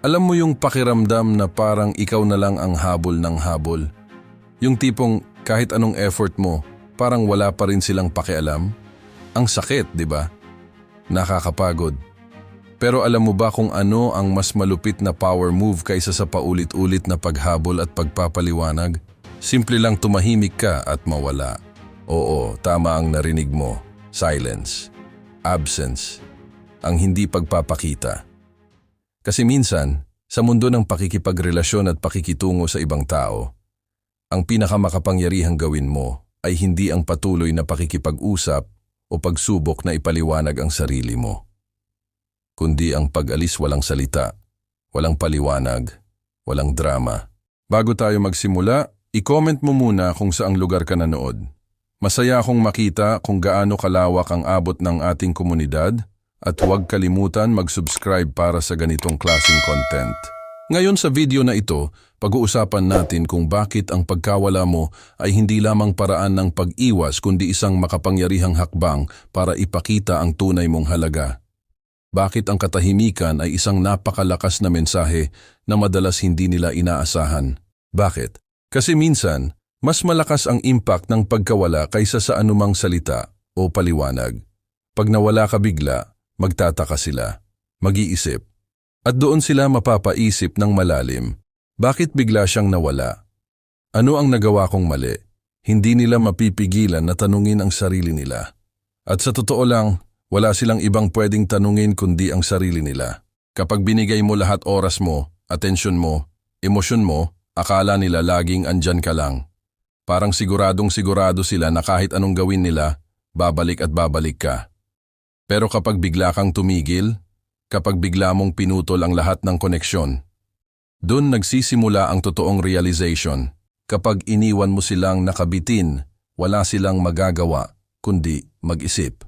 Alam mo yung pakiramdam na parang ikaw na lang ang habol ng habol? Yung tipong kahit anong effort mo, parang wala pa rin silang pakialam? Ang sakit, di ba? Nakakapagod. Pero alam mo ba kung ano ang mas malupit na power move kaysa sa paulit-ulit na paghabol at pagpapaliwanag? Simple lang tumahimik ka at mawala. Oo, tama ang narinig mo. Silence. Absence. Ang hindi pagpapakita. Kasi minsan, sa mundo ng pakikipagrelasyon at pakikitungo sa ibang tao, ang pinakamakapangyarihang gawin mo ay hindi ang patuloy na pakikipag-usap o pagsubok na ipaliwanag ang sarili mo, kundi ang pag-alis walang salita, walang paliwanag, walang drama. Bago tayo magsimula, i-comment mo muna kung saang lugar ka nanood. Masaya akong makita kung gaano kalawak ang abot ng ating komunidad at huwag kalimutan mag-subscribe para sa ganitong klaseng content. Ngayon sa video na ito, pag-uusapan natin kung bakit ang pagkawala mo ay hindi lamang paraan ng pag-iwas kundi isang makapangyarihang hakbang para ipakita ang tunay mong halaga. Bakit ang katahimikan ay isang napakalakas na mensahe na madalas hindi nila inaasahan? Bakit? Kasi minsan, mas malakas ang impact ng pagkawala kaysa sa anumang salita o paliwanag. Pag nawala ka bigla, magtataka sila, mag-iisip, at doon sila mapapaisip ng malalim, bakit bigla siyang nawala? Ano ang nagawa kong mali? Hindi nila mapipigilan na tanungin ang sarili nila. At sa totoo lang, wala silang ibang pwedeng tanungin kundi ang sarili nila. Kapag binigay mo lahat oras mo, atensyon mo, emosyon mo, akala nila laging andyan ka lang. Parang siguradong sigurado sila na kahit anong gawin nila, babalik at babalik ka. Pero kapag bigla kang tumigil, kapag bigla mong pinutol ang lahat ng koneksyon, doon nagsisimula ang totoong realization. Kapag iniwan mo silang nakabitin, wala silang magagawa, kundi mag-isip.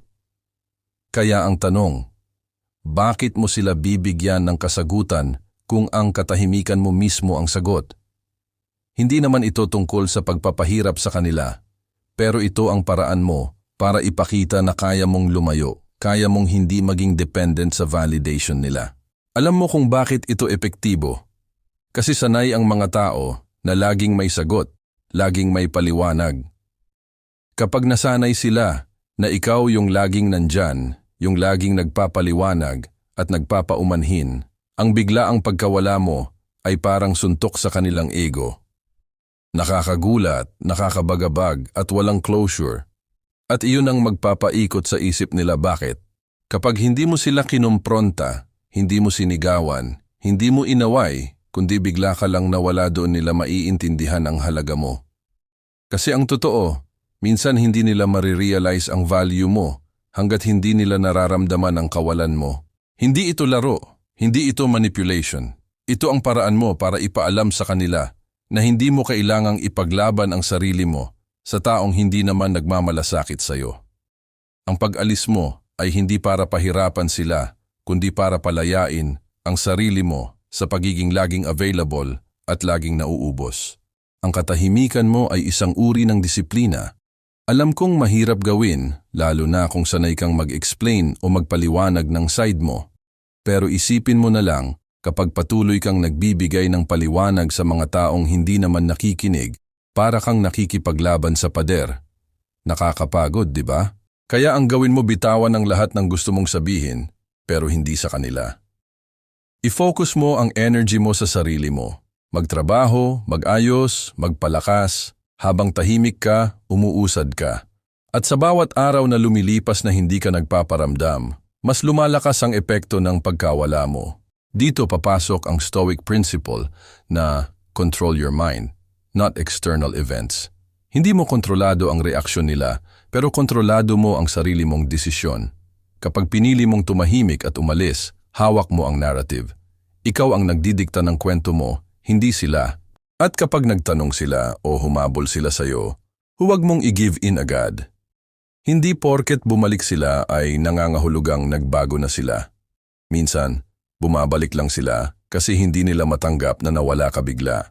Kaya ang tanong, bakit mo sila bibigyan ng kasagutan kung ang katahimikan mo mismo ang sagot? Hindi naman ito tungkol sa pagpapahirap sa kanila, pero ito ang paraan mo para ipakita na kaya mong lumayo, kaya mong hindi maging dependent sa validation nila. Alam mo kung bakit ito epektibo? Kasi sanay ang mga tao na laging may sagot, laging may paliwanag. Kapag nasanay sila na ikaw yung laging nandyan, yung laging nagpapaliwanag at nagpapaumanhin, ang bigla ang pagkawala mo ay parang suntok sa kanilang ego. Nakakagulat, nakakabagabag at walang closure. At iyon ang magpapaikot sa isip nila bakit. Kapag hindi mo sila kinumpronta, hindi mo sinigawan, hindi mo inaway, kundi bigla ka lang nawala doon nila maiintindihan ang halaga mo. Kasi ang totoo, minsan hindi nila marirealize ang value mo hanggat hindi nila nararamdaman ang kawalan mo. Hindi ito laro, hindi ito manipulation. Ito ang paraan mo para ipaalam sa kanila na hindi mo kailangang ipaglaban ang sarili mo sa taong hindi naman nagmamalasakit sa iyo. Ang pag-alis mo ay hindi para pahirapan sila, kundi para palayain ang sarili mo sa pagiging laging available at laging nauubos. Ang katahimikan mo ay isang uri ng disiplina. Alam kong mahirap gawin, lalo na kung sanay kang mag-explain o magpaliwanag ng side mo. Pero isipin mo na lang kapag patuloy kang nagbibigay ng paliwanag sa mga taong hindi naman nakikinig, para kang nakikipaglaban sa pader. Nakakapagod, di ba? Kaya ang gawin mo bitawan ang lahat ng gusto mong sabihin, pero hindi sa kanila. I-focus mo ang energy mo sa sarili mo. Magtrabaho, mag-ayos, magpalakas, habang tahimik ka, umuusad ka. At sa bawat araw na lumilipas na hindi ka nagpaparamdam, mas lumalakas ang epekto ng pagkawala mo. Dito papasok ang Stoic principle na control your mind, not external events. Hindi mo kontrolado ang reaksyon nila, pero kontrolado mo ang sarili mong desisyon. Kapag pinili mong tumahimik at umalis, hawak mo ang narrative. Ikaw ang nagdidikta ng kwento mo, hindi sila. At kapag nagtanong sila o humabol sila sa'yo, huwag mong i-give in agad. Hindi porket bumalik sila ay nangangahulugang nagbago na sila. Minsan, bumabalik lang sila kasi hindi nila matanggap na nawala ka bigla.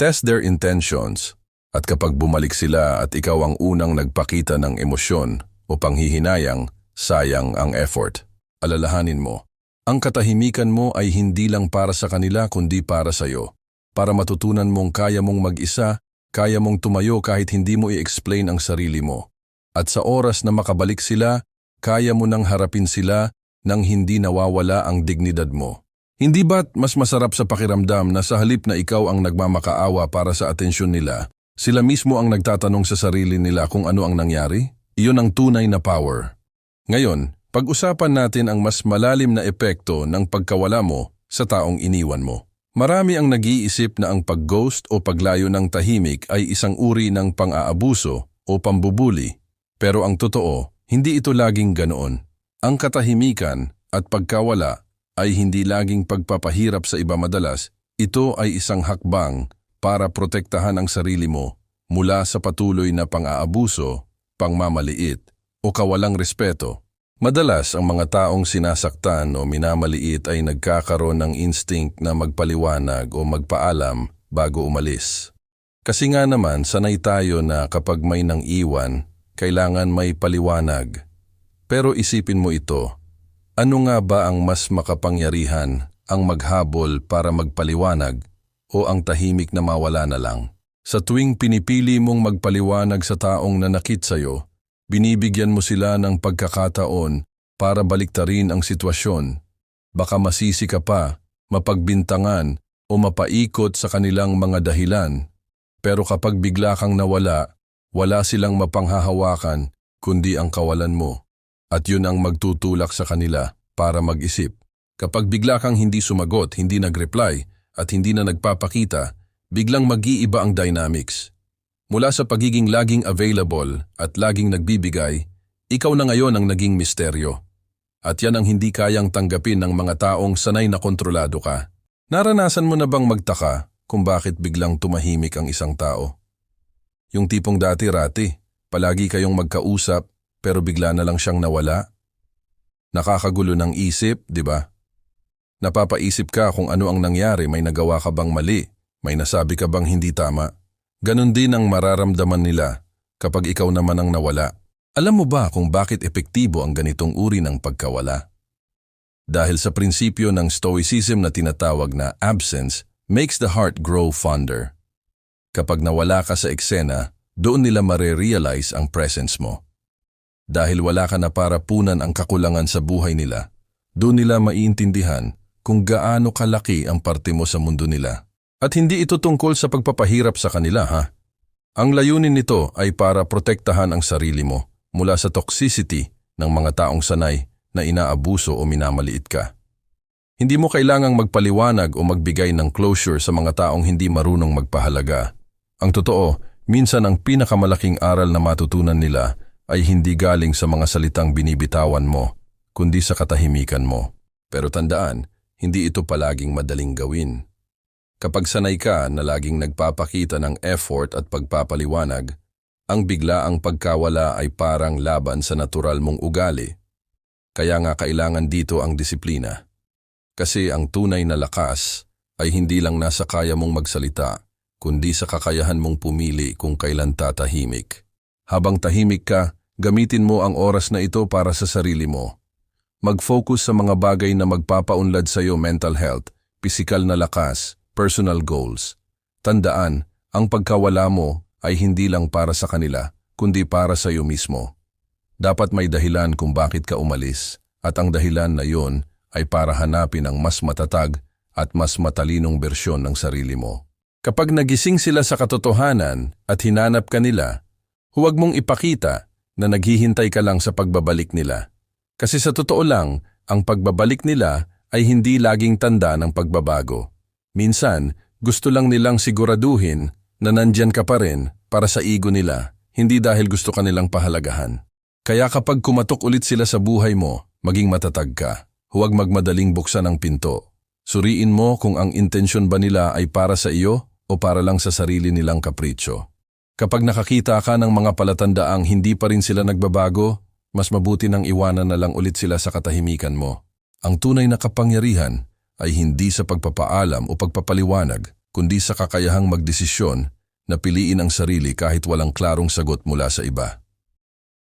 Test their intentions at kapag bumalik sila at ikaw ang unang nagpakita ng emosyon o panghihinayang, sayang ang effort. Alalahanin mo, Ang katahimikan mo ay hindi lang para sa kanila kundi para sa iyo. Para matutunan mong kaya mong mag-isa, kaya mong tumayo kahit hindi mo i-explain ang sarili mo. At sa oras na makabalik sila, kaya mo nang harapin sila nang hindi nawawala ang dignidad mo. Hindi ba't mas masarap sa pakiramdam na sa halip na ikaw ang nagmamakaawa para sa atensyon nila, sila mismo ang nagtatanong sa sarili nila kung ano ang nangyari? Iyon ang tunay na power. Ngayon, pag-usapan natin ang mas malalim na epekto ng pagkawala mo sa taong iniwan mo. Marami ang nag-iisip na ang pag-ghost o paglayo ng tahimik ay isang uri ng pang-aabuso o pambubuli. Pero ang totoo, hindi ito laging ganoon. Ang katahimikan at pagkawala ay hindi laging pagpapahirap sa iba madalas. Ito ay isang hakbang para protektahan ang sarili mo mula sa patuloy na pang-aabuso, pangmamaliit o kawalang respeto. Madalas ang mga taong sinasaktan o minamaliit ay nagkakaroon ng instinct na magpaliwanag o magpaalam bago umalis. Kasi nga naman sanay tayo na kapag may nang iwan, kailangan may paliwanag. Pero isipin mo ito, ano nga ba ang mas makapangyarihan, ang maghabol para magpaliwanag o ang tahimik na mawala na lang? Sa tuwing pinipili mong magpaliwanag sa taong nanakit sa'yo, Binibigyan mo sila ng pagkakataon para baliktarin ang sitwasyon. Baka masisi ka pa, mapagbintangan o mapaikot sa kanilang mga dahilan. Pero kapag bigla kang nawala, wala silang mapanghahawakan kundi ang kawalan mo. At yun ang magtutulak sa kanila para mag-isip. Kapag bigla kang hindi sumagot, hindi nag-reply at hindi na nagpapakita, biglang mag-iiba ang dynamics. Mula sa pagiging laging available at laging nagbibigay, ikaw na ngayon ang naging misteryo. At yan ang hindi kayang tanggapin ng mga taong sanay na kontrolado ka. Naranasan mo na bang magtaka kung bakit biglang tumahimik ang isang tao? Yung tipong dati-rati, palagi kayong magkausap pero bigla na lang siyang nawala? Nakakagulo ng isip, di ba? Napapaisip ka kung ano ang nangyari, may nagawa ka bang mali, may nasabi ka bang hindi tama. Ganon din ang mararamdaman nila kapag ikaw naman ang nawala. Alam mo ba kung bakit epektibo ang ganitong uri ng pagkawala? Dahil sa prinsipyo ng Stoicism na tinatawag na absence makes the heart grow fonder. Kapag nawala ka sa eksena, doon nila marerealize ang presence mo. Dahil wala ka na para punan ang kakulangan sa buhay nila, doon nila maiintindihan kung gaano kalaki ang parte mo sa mundo nila. At hindi ito tungkol sa pagpapahirap sa kanila ha. Ang layunin nito ay para protektahan ang sarili mo mula sa toxicity ng mga taong sanay na inaabuso o minamaliit ka. Hindi mo kailangang magpaliwanag o magbigay ng closure sa mga taong hindi marunong magpahalaga. Ang totoo, minsan ang pinakamalaking aral na matutunan nila ay hindi galing sa mga salitang binibitawan mo, kundi sa katahimikan mo. Pero tandaan, hindi ito palaging madaling gawin. Kapag sanay ka na laging nagpapakita ng effort at pagpapaliwanag, ang bigla ang pagkawala ay parang laban sa natural mong ugali. Kaya nga kailangan dito ang disiplina. Kasi ang tunay na lakas ay hindi lang nasa kaya mong magsalita, kundi sa kakayahan mong pumili kung kailan tatahimik. Habang tahimik ka, gamitin mo ang oras na ito para sa sarili mo. Mag-focus sa mga bagay na magpapaunlad sa iyo mental health, pisikal na lakas, personal goals. Tandaan, ang pagkawala mo ay hindi lang para sa kanila, kundi para sa iyo mismo. Dapat may dahilan kung bakit ka umalis, at ang dahilan na yon ay para hanapin ang mas matatag at mas matalinong bersyon ng sarili mo. Kapag nagising sila sa katotohanan at hinanap ka nila, huwag mong ipakita na naghihintay ka lang sa pagbabalik nila. Kasi sa totoo lang, ang pagbabalik nila ay hindi laging tanda ng pagbabago. Minsan, gusto lang nilang siguraduhin na nandyan ka pa rin para sa ego nila, hindi dahil gusto ka nilang pahalagahan. Kaya kapag kumatok ulit sila sa buhay mo, maging matatag ka. Huwag magmadaling buksan ang pinto. Suriin mo kung ang intensyon ba nila ay para sa iyo o para lang sa sarili nilang kapritsyo. Kapag nakakita ka ng mga palatandaang hindi pa rin sila nagbabago, mas mabuti nang iwanan na lang ulit sila sa katahimikan mo. Ang tunay na kapangyarihan ay hindi sa pagpapaalam o pagpapaliwanag, kundi sa kakayahang magdesisyon na piliin ang sarili kahit walang klarong sagot mula sa iba.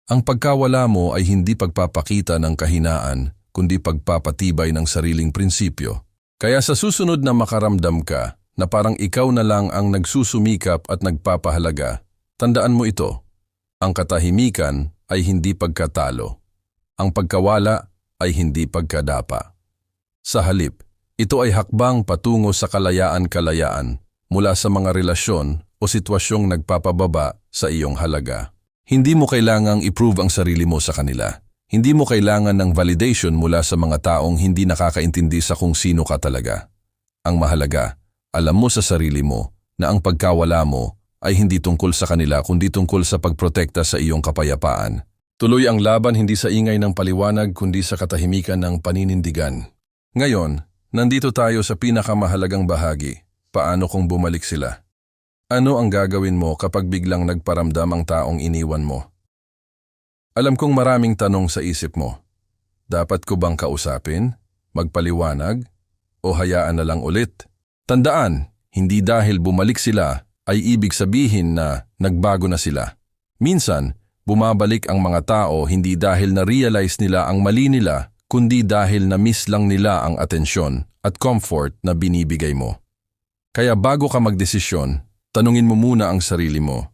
Ang pagkawala mo ay hindi pagpapakita ng kahinaan, kundi pagpapatibay ng sariling prinsipyo. Kaya sa susunod na makaramdam ka na parang ikaw na lang ang nagsusumikap at nagpapahalaga, tandaan mo ito. Ang katahimikan ay hindi pagkatalo. Ang pagkawala ay hindi pagkadapa. Sa halip, ito ay hakbang patungo sa kalayaan-kalayaan mula sa mga relasyon o sitwasyong nagpapababa sa iyong halaga. Hindi mo kailangang i-prove ang sarili mo sa kanila. Hindi mo kailangan ng validation mula sa mga taong hindi nakakaintindi sa kung sino ka talaga. Ang mahalaga, alam mo sa sarili mo na ang pagkawala mo ay hindi tungkol sa kanila kundi tungkol sa pagprotekta sa iyong kapayapaan. Tuloy ang laban hindi sa ingay ng paliwanag kundi sa katahimikan ng paninindigan. Ngayon, nandito tayo sa pinakamahalagang bahagi. Paano kung bumalik sila? Ano ang gagawin mo kapag biglang nagparamdam ang taong iniwan mo? Alam kong maraming tanong sa isip mo. Dapat ko bang kausapin, magpaliwanag, o hayaan na lang ulit? Tandaan, hindi dahil bumalik sila ay ibig sabihin na nagbago na sila. Minsan, bumabalik ang mga tao hindi dahil na-realize nila ang mali nila, kundi dahil na-miss lang nila ang atensyon at comfort na binibigay mo. Kaya bago ka magdesisyon, Tanungin mo muna ang sarili mo.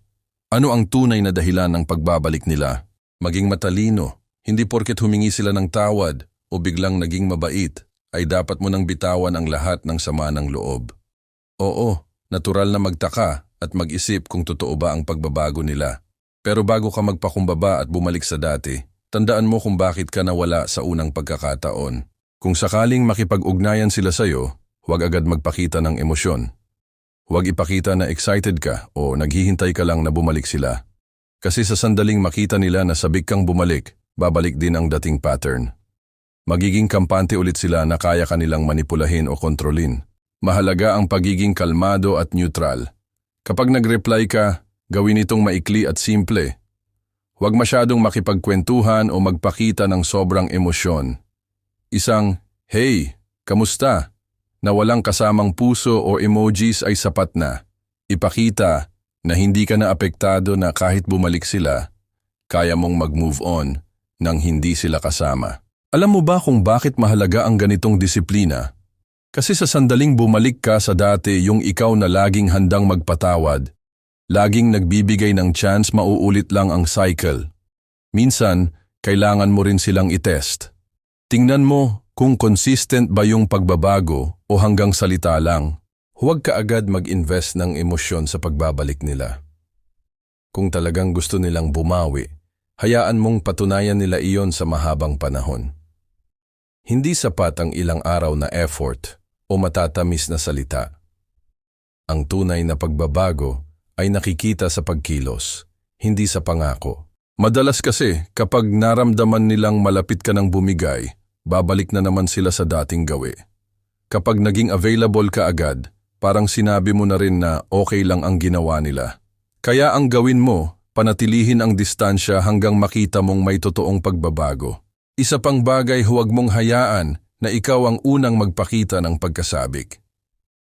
Ano ang tunay na dahilan ng pagbabalik nila? Maging matalino. Hindi porket humingi sila ng tawad o biglang naging mabait, ay dapat mo nang bitawan ang lahat ng sama ng loob. Oo, natural na magtaka at mag-isip kung totoo ba ang pagbabago nila. Pero bago ka magpakumbaba at bumalik sa dati, tandaan mo kung bakit ka nawala sa unang pagkakataon. Kung sakaling makipag-ugnayan sila sa'yo, huwag agad magpakita ng emosyon. Huwag ipakita na excited ka o naghihintay ka lang na bumalik sila. Kasi sa sandaling makita nila na sabik kang bumalik, babalik din ang dating pattern. Magiging kampante ulit sila na kaya kanilang manipulahin o kontrolin. Mahalaga ang pagiging kalmado at neutral. Kapag nag-reply ka, gawin itong maikli at simple. Huwag masyadong makipagkwentuhan o magpakita ng sobrang emosyon. Isang, Hey, kamusta? na walang kasamang puso o emojis ay sapat na. Ipakita na hindi ka na apektado na kahit bumalik sila, kaya mong mag-move on nang hindi sila kasama. Alam mo ba kung bakit mahalaga ang ganitong disiplina? Kasi sa sandaling bumalik ka sa dati yung ikaw na laging handang magpatawad, laging nagbibigay ng chance mauulit lang ang cycle. Minsan, kailangan mo rin silang itest. Tingnan mo kung consistent ba yung pagbabago o hanggang salita lang, huwag ka agad mag-invest ng emosyon sa pagbabalik nila. Kung talagang gusto nilang bumawi, hayaan mong patunayan nila iyon sa mahabang panahon. Hindi sapat ang ilang araw na effort o matatamis na salita. Ang tunay na pagbabago ay nakikita sa pagkilos, hindi sa pangako. Madalas kasi kapag naramdaman nilang malapit ka ng bumigay, babalik na naman sila sa dating gawi. Kapag naging available ka agad, parang sinabi mo na rin na okay lang ang ginawa nila. Kaya ang gawin mo, panatilihin ang distansya hanggang makita mong may totoong pagbabago. Isa pang bagay huwag mong hayaan na ikaw ang unang magpakita ng pagkasabik.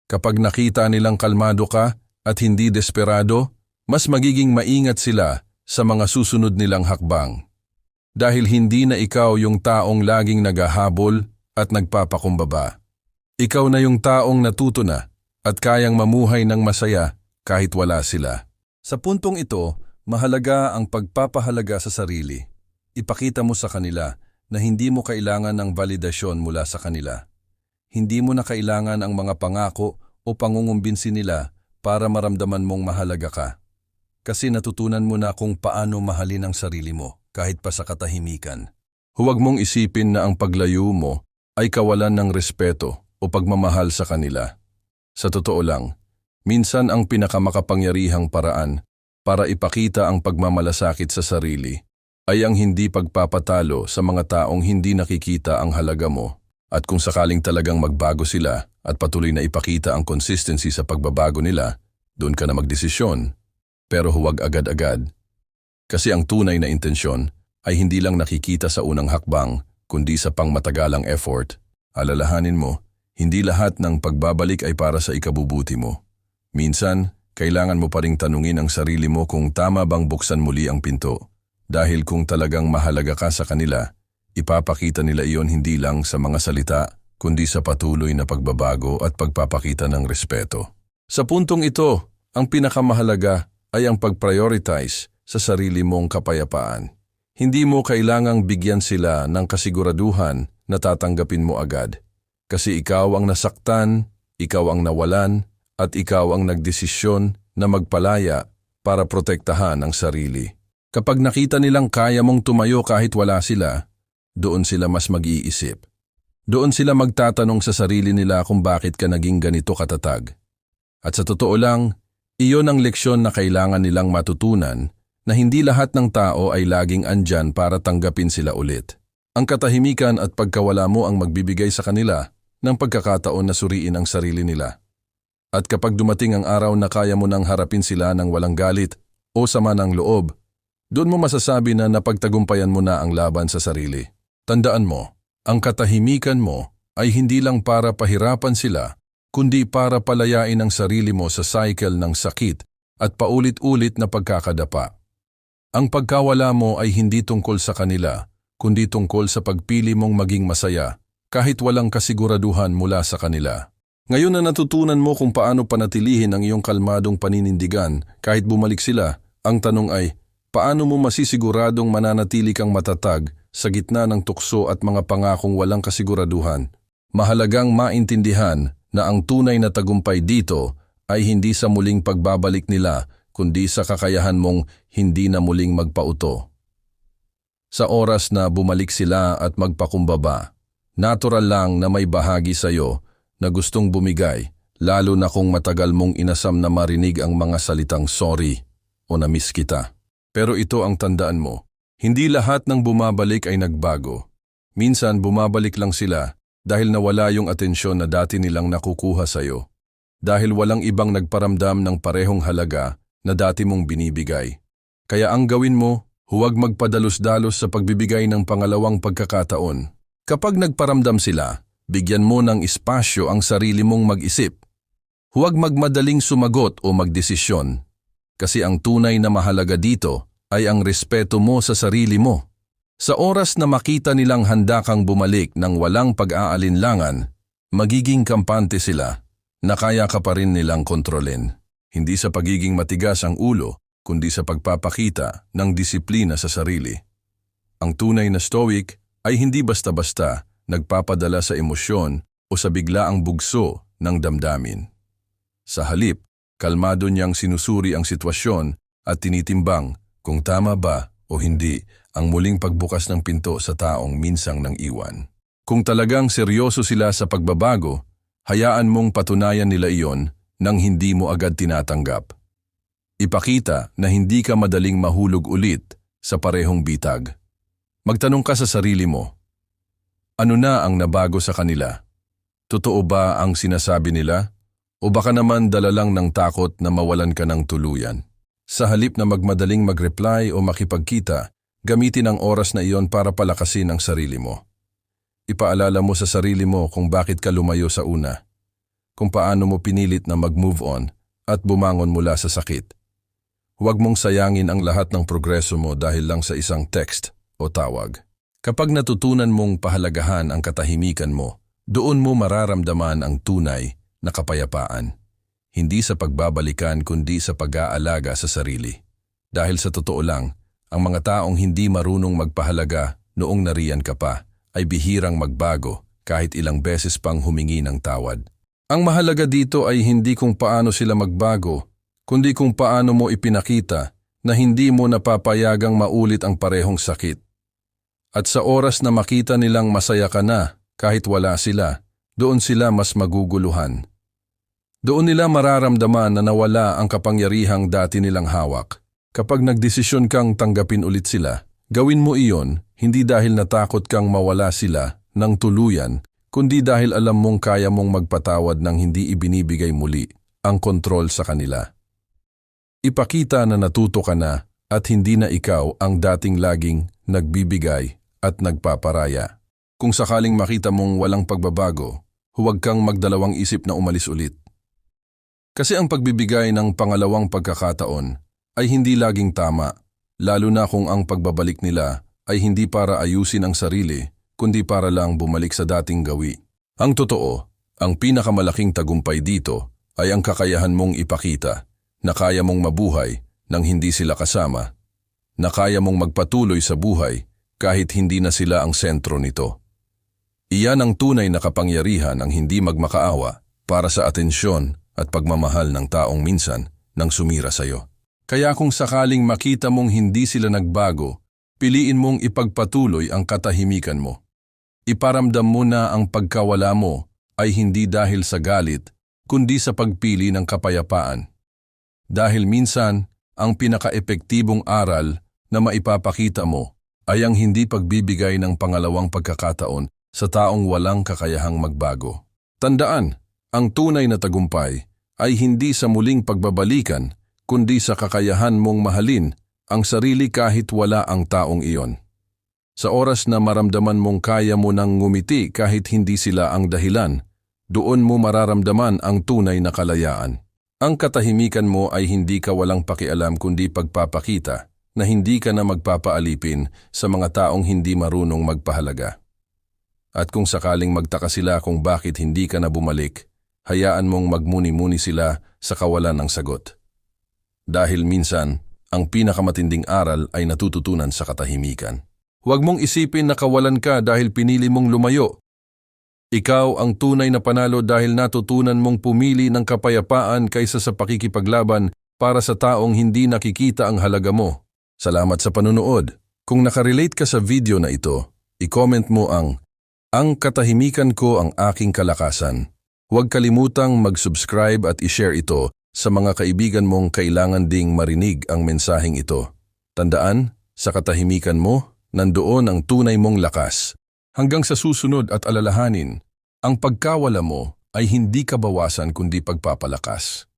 Kapag nakita nilang kalmado ka at hindi desperado, mas magiging maingat sila sa mga susunod nilang hakbang dahil hindi na ikaw yung taong laging nagahabol at nagpapakumbaba. Ikaw na yung taong natuto na at kayang mamuhay ng masaya kahit wala sila. Sa puntong ito, mahalaga ang pagpapahalaga sa sarili. Ipakita mo sa kanila na hindi mo kailangan ng validasyon mula sa kanila. Hindi mo na kailangan ang mga pangako o pangungumbinsi nila para maramdaman mong mahalaga ka. Kasi natutunan mo na kung paano mahalin ang sarili mo kahit pa sa katahimikan. Huwag mong isipin na ang paglayo mo ay kawalan ng respeto o pagmamahal sa kanila. Sa totoo lang, minsan ang pinakamakapangyarihang paraan para ipakita ang pagmamalasakit sa sarili ay ang hindi pagpapatalo sa mga taong hindi nakikita ang halaga mo at kung sakaling talagang magbago sila at patuloy na ipakita ang consistency sa pagbabago nila, doon ka na magdesisyon. Pero huwag agad-agad kasi ang tunay na intensyon ay hindi lang nakikita sa unang hakbang, kundi sa pangmatagalang effort. Alalahanin mo, hindi lahat ng pagbabalik ay para sa ikabubuti mo. Minsan, kailangan mo pa ring tanungin ang sarili mo kung tama bang buksan muli ang pinto. Dahil kung talagang mahalaga ka sa kanila, Ipapakita nila iyon hindi lang sa mga salita, kundi sa patuloy na pagbabago at pagpapakita ng respeto. Sa puntong ito, ang pinakamahalaga ay ang pag-prioritize sa sarili mong kapayapaan. Hindi mo kailangang bigyan sila ng kasiguraduhan na tatanggapin mo agad. Kasi ikaw ang nasaktan, ikaw ang nawalan, at ikaw ang nagdesisyon na magpalaya para protektahan ang sarili. Kapag nakita nilang kaya mong tumayo kahit wala sila, doon sila mas mag-iisip. Doon sila magtatanong sa sarili nila kung bakit ka naging ganito katatag. At sa totoo lang, iyon ang leksyon na kailangan nilang matutunan na hindi lahat ng tao ay laging andyan para tanggapin sila ulit. Ang katahimikan at pagkawala mo ang magbibigay sa kanila ng pagkakataon na suriin ang sarili nila. At kapag dumating ang araw na kaya mo nang harapin sila ng walang galit o sama ng loob, doon mo masasabi na napagtagumpayan mo na ang laban sa sarili. Tandaan mo, ang katahimikan mo ay hindi lang para pahirapan sila, kundi para palayain ang sarili mo sa cycle ng sakit at paulit-ulit na pagkakadapa. Ang pagkawala mo ay hindi tungkol sa kanila, kundi tungkol sa pagpili mong maging masaya kahit walang kasiguraduhan mula sa kanila. Ngayon na natutunan mo kung paano panatilihin ang iyong kalmadong paninindigan kahit bumalik sila, ang tanong ay, paano mo masisiguradong mananatili kang matatag sa gitna ng tukso at mga pangakong walang kasiguraduhan? Mahalagang maintindihan na ang tunay na tagumpay dito ay hindi sa muling pagbabalik nila kundi sa kakayahan mong hindi na muling magpauto. Sa oras na bumalik sila at magpakumbaba, natural lang na may bahagi sa iyo na gustong bumigay, lalo na kung matagal mong inasam na marinig ang mga salitang sorry o na-miss kita. Pero ito ang tandaan mo, hindi lahat ng bumabalik ay nagbago. Minsan bumabalik lang sila dahil nawala yung atensyon na dati nilang nakukuha sa iyo. Dahil walang ibang nagparamdam ng parehong halaga na dati mong binibigay. Kaya ang gawin mo, huwag magpadalos-dalos sa pagbibigay ng pangalawang pagkakataon. Kapag nagparamdam sila, bigyan mo ng espasyo ang sarili mong mag-isip. Huwag magmadaling sumagot o magdesisyon. Kasi ang tunay na mahalaga dito ay ang respeto mo sa sarili mo. Sa oras na makita nilang handa kang bumalik ng walang pag-aalinlangan, magiging kampante sila na kaya ka pa rin nilang kontrolin hindi sa pagiging matigas ang ulo, kundi sa pagpapakita ng disiplina sa sarili. Ang tunay na stoic ay hindi basta-basta nagpapadala sa emosyon o sa biglaang bugso ng damdamin. Sa halip, kalmado niyang sinusuri ang sitwasyon at tinitimbang kung tama ba o hindi ang muling pagbukas ng pinto sa taong minsang nang iwan. Kung talagang seryoso sila sa pagbabago, hayaan mong patunayan nila iyon nang hindi mo agad tinatanggap. Ipakita na hindi ka madaling mahulog ulit sa parehong bitag. Magtanong ka sa sarili mo, ano na ang nabago sa kanila? Totoo ba ang sinasabi nila? O baka naman dala lang ng takot na mawalan ka ng tuluyan? Sa halip na magmadaling mag-reply o makipagkita, gamitin ang oras na iyon para palakasin ang sarili mo. Ipaalala mo sa sarili mo kung bakit ka lumayo sa una kung paano mo pinilit na mag-move on at bumangon mula sa sakit. Huwag mong sayangin ang lahat ng progreso mo dahil lang sa isang text o tawag. Kapag natutunan mong pahalagahan ang katahimikan mo, doon mo mararamdaman ang tunay na kapayapaan. Hindi sa pagbabalikan kundi sa pag-aalaga sa sarili. Dahil sa totoo lang, ang mga taong hindi marunong magpahalaga noong nariyan ka pa ay bihirang magbago kahit ilang beses pang humingi ng tawad. Ang mahalaga dito ay hindi kung paano sila magbago, kundi kung paano mo ipinakita na hindi mo napapayagang maulit ang parehong sakit. At sa oras na makita nilang masaya ka na kahit wala sila, doon sila mas maguguluhan. Doon nila mararamdaman na nawala ang kapangyarihang dati nilang hawak. Kapag nagdesisyon kang tanggapin ulit sila, gawin mo iyon hindi dahil natakot kang mawala sila ng tuluyan, kundi dahil alam mong kaya mong magpatawad ng hindi ibinibigay muli ang kontrol sa kanila. Ipakita na natuto ka na at hindi na ikaw ang dating laging nagbibigay at nagpaparaya. Kung sakaling makita mong walang pagbabago, huwag kang magdalawang isip na umalis ulit. Kasi ang pagbibigay ng pangalawang pagkakataon ay hindi laging tama, lalo na kung ang pagbabalik nila ay hindi para ayusin ang sarili, kundi para lang bumalik sa dating gawi. Ang totoo, ang pinakamalaking tagumpay dito ay ang kakayahan mong ipakita na kaya mong mabuhay nang hindi sila kasama, na kaya mong magpatuloy sa buhay kahit hindi na sila ang sentro nito. Iyan ang tunay na kapangyarihan ang hindi magmakaawa para sa atensyon at pagmamahal ng taong minsan nang sumira sa iyo. Kaya kung sakaling makita mong hindi sila nagbago, piliin mong ipagpatuloy ang katahimikan mo. Iparamdam mo na ang pagkawala mo ay hindi dahil sa galit, kundi sa pagpili ng kapayapaan. Dahil minsan, ang pinakaepektibong aral na maipapakita mo ay ang hindi pagbibigay ng pangalawang pagkakataon sa taong walang kakayahang magbago. Tandaan, ang tunay na tagumpay ay hindi sa muling pagbabalikan, kundi sa kakayahan mong mahalin ang sarili kahit wala ang taong iyon. Sa oras na maramdaman mong kaya mo nang ngumiti kahit hindi sila ang dahilan, doon mo mararamdaman ang tunay na kalayaan. Ang katahimikan mo ay hindi ka walang pakialam kundi pagpapakita na hindi ka na magpapaalipin sa mga taong hindi marunong magpahalaga. At kung sakaling magtaka sila kung bakit hindi ka na bumalik, hayaan mong magmuni-muni sila sa kawalan ng sagot. Dahil minsan, ang pinakamatinding aral ay natututunan sa katahimikan. Huwag mong isipin na kawalan ka dahil pinili mong lumayo. Ikaw ang tunay na panalo dahil natutunan mong pumili ng kapayapaan kaysa sa pakikipaglaban para sa taong hindi nakikita ang halaga mo. Salamat sa panunood. Kung nakarelate ka sa video na ito, i-comment mo ang Ang katahimikan ko ang aking kalakasan. Huwag kalimutang mag-subscribe at i-share ito sa mga kaibigan mong kailangan ding marinig ang mensaheng ito. Tandaan, sa katahimikan mo, nandoon ang tunay mong lakas. Hanggang sa susunod at alalahanin, ang pagkawala mo ay hindi kabawasan kundi pagpapalakas.